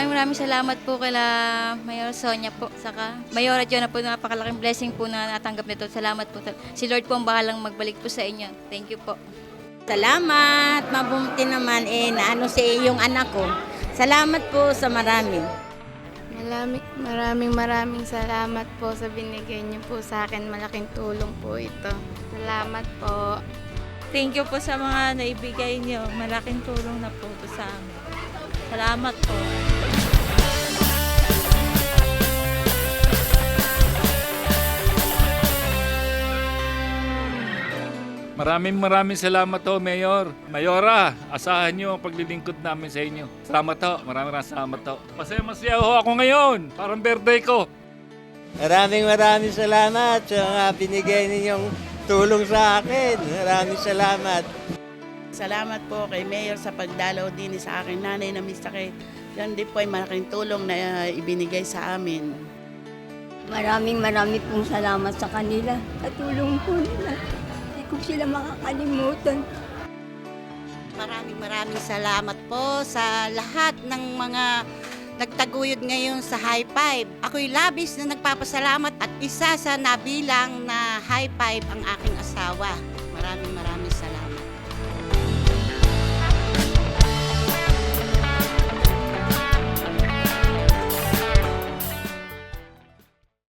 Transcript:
Maraming maraming salamat po kila Mayor Sonia po. Saka Mayor John na po napakalaking blessing po na natanggap nito. Salamat po. Si Lord po ang bahalang magbalik po sa inyo. Thank you po. Salamat. Mabuti naman eh naano si iyong anak ko. Salamat po sa marami. Maraming, maraming maraming salamat po sa binigay niyo po sa akin. Malaking tulong po ito. Salamat po. Thank you po sa mga naibigay niyo. Malaking tulong na po ito sa amin. Salamat po. Maraming maraming salamat ho, Mayor. Mayora, asahan niyo ang paglilingkod namin sa inyo. Salamat ho, maraming maraming salamat ho. Masaya masaya ho ako ngayon. Parang birthday ko. Maraming maraming salamat sa mga binigay ninyong tulong sa akin. Maraming salamat. Salamat po kay Mayor sa pagdalaw din sa akin nanay na Mr. Kay. Yan din po ay malaking tulong na uh, ibinigay sa amin. Maraming maraming pong salamat sa kanila. Sa tulong po nila. Ko sila makakalimutan. Maraming maraming salamat po sa lahat ng mga nagtaguyod ngayon sa High Five. Ako'y labis na nagpapasalamat at isa sa nabilang na High Five ang aking asawa. Maraming maraming salamat.